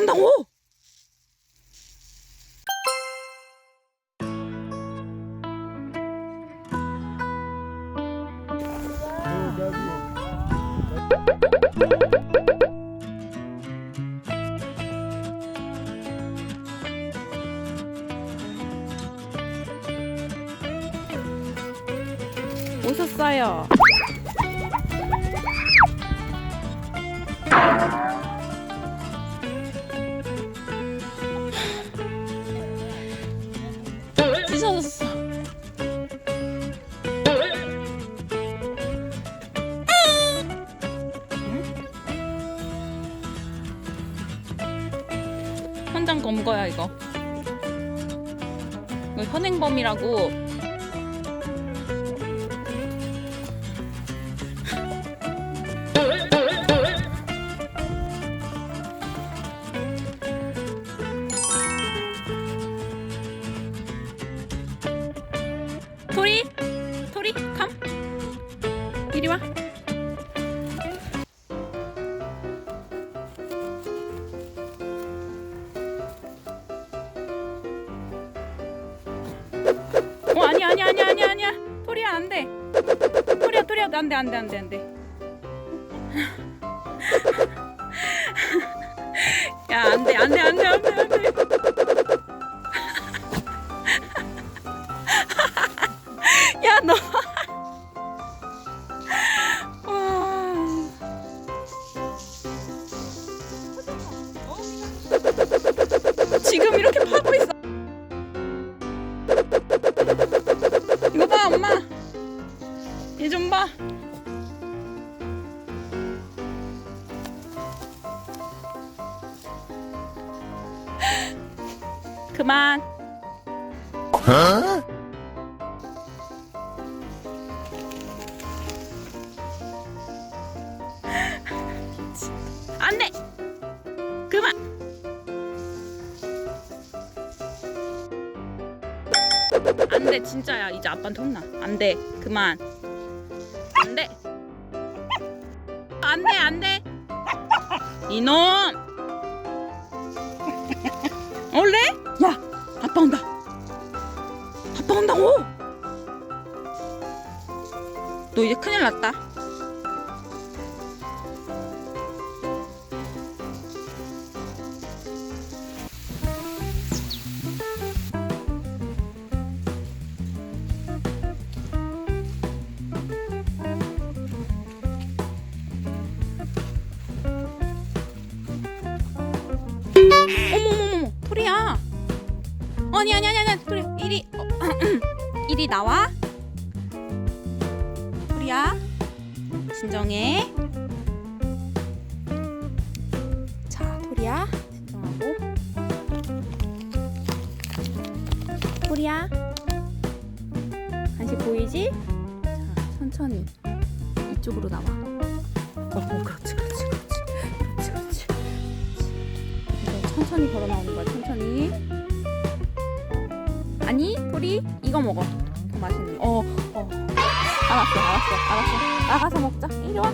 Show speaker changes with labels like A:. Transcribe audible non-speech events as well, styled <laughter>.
A: 온다고. 오셨어요. 찢어졌어. 현장 검거야 이거. 이거 현행범이라고. 이리 와. 어 아니야 아니야 아니야 아니야 아니야. 토리야 안 돼. 토리야 토리야. 안 돼 안 돼 안 돼 안 돼. <laughs> 야 안 돼 안 돼 안돼. 안돼 안돼 지금 이렇게 파고 있어. 이거 봐 엄마. 얘 좀 봐. 그만. 안 안돼 진짜야 이제 아빠한테 혼나. 안돼 그만. 안돼. 안돼 안돼. 이놈. 올래? 야 아빠 온다. 아빠 온다고? 너 이제 큰일 났다 아니 아니 아니 아니. 토리 이리. 어, <clears throat> 이리 나와. 토리야. 진정해. 자 토리야. 진정하고. 토리야. 간식 보이지? 자 천천히 이쪽으로 나와. 어, 어 그렇지 그렇지 그렇지. 그렇지 그렇지. 천천히 걸어 나오는 거야 천천히 아니 토리 이거 먹어 더 맛있는 거. 어, 어. 알았어 알았어 알았어 나가서 먹자 이리 와